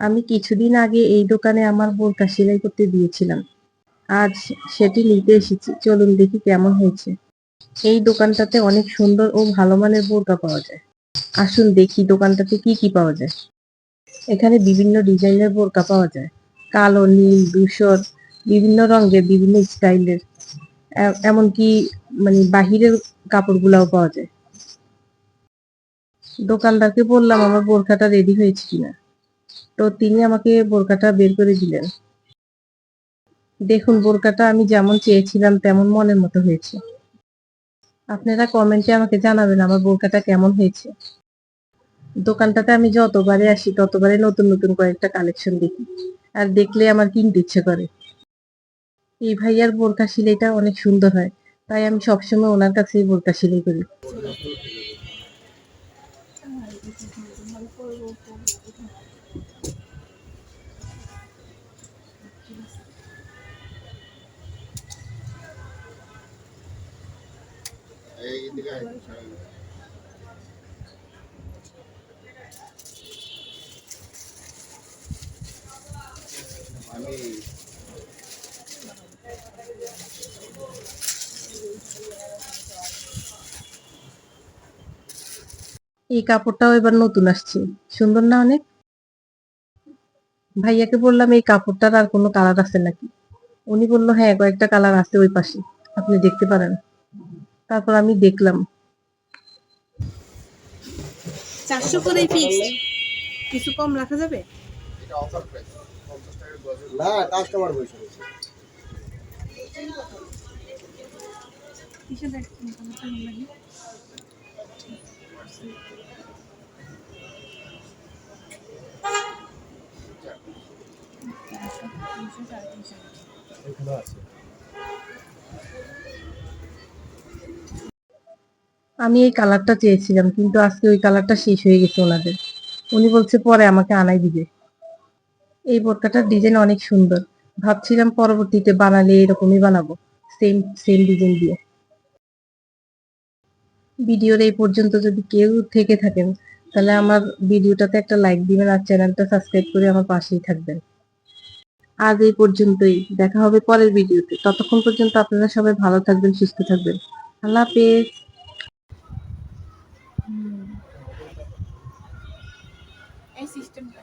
আমি কিছুদিন আগে এই দোকানে আমার বোরকা সেলাই করতে দিয়েছিলাম। আজ সেটি নিতে এসেছি। চলুন দেখি কেমন হয়েছে। এই দোকানটাতে অনেক সুন্দর ও ভালো মানের বোরকা পাওয়া যায়। আসুন দেখি দোকানটাতে কি কি পাওয়া যায়। এখানে বিভিন্ন ডিজাইনের বোরকা পাওয়া যায়। কালো, নীল, ধূসর, বিভিন্ন রঙের, বিভিন্ন স্টাইলের। এমনকি মানে বাহিরের কাপড়গুলাও পাওয়া যায়। দোকানদারকে বললাম, আমার বোরখাটা রেডি হয়েছে কিনা? তো তিনি আমাকে বোরকাটা বের করে দিলেন। দেখুন, বোরকাটা আমি যেমন চেয়েছিলাম, তেমন মনের মতো হয়েছে। আপনারা কমেন্টে আমাকে জানাবেন আমার বোরকাটা কেমন হয়েছে। দোকানটাতে আমি যতবারে আসি, ততবারে নতুন নতুন কয়েকটা কালেকশন দেখি। আর দেখলে আমার কিনতে ইচ্ছে করে। এই ভাইয়ার বোরকা সিলাইটা অনেক সুন্দর হয়। তাই আমি সবসময় ওনার কাছেই বোরকা সিলাই করি। এই কাপড়টাও এবার নতুন আসছে। সুন্দর না অনেক? ভাইয়াকে বললাম, এই কাপড়টার আর কোনো কালার আছে নাকি? উনি বলল হ্যাঁ কয়েকটা কালার আছে ওই পাশে। আপনি দেখতে পারেন। তারপর আমি দেখলাম। চারশো করে ফিক্সড কিছু কম রাখা যাবে? না কাস্টমার বসে রয়েছে আমি এই কালারটা চেয়েছিলাম, কিন্তু আজকে ওই কালারটা শেষ হয়ে গেছে ওনাদের। উনি বলছে, পরে আমাকে আনাই দিবে। এই বোরকাটার ডিজাইন অনেক সুন্দর। ভাবছিলাম পরবর্তীতে বানালে এরকমই বানাবো সেম সেম ডিজাইন দিয়ে। ভিডিওর এই পর্যন্ত যদি কেউ থেকে থাকেন, তাহলে আমার ভিডিওটাতে একটা লাইক দিবেন আর চ্যানেলটা সাবস্ক্রাইব করে আমার পাশেই থাকবেন। আজ এই পর্যন্তই। দেখা হবে পরের ভিডিওতে। ততক্ষণ পর্যন্ত আপনারা সবাই ভালো থাকবেন, সুস্থ থাকবেন। আল্লাহ হাফেজ। এই সিস্টেমটা।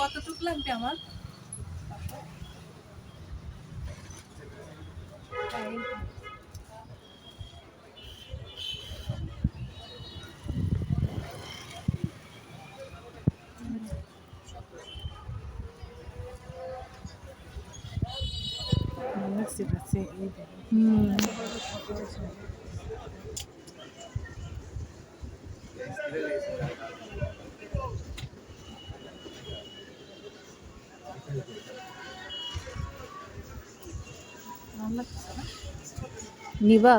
কতটুকু লাগবে আমার? হুম নিবা?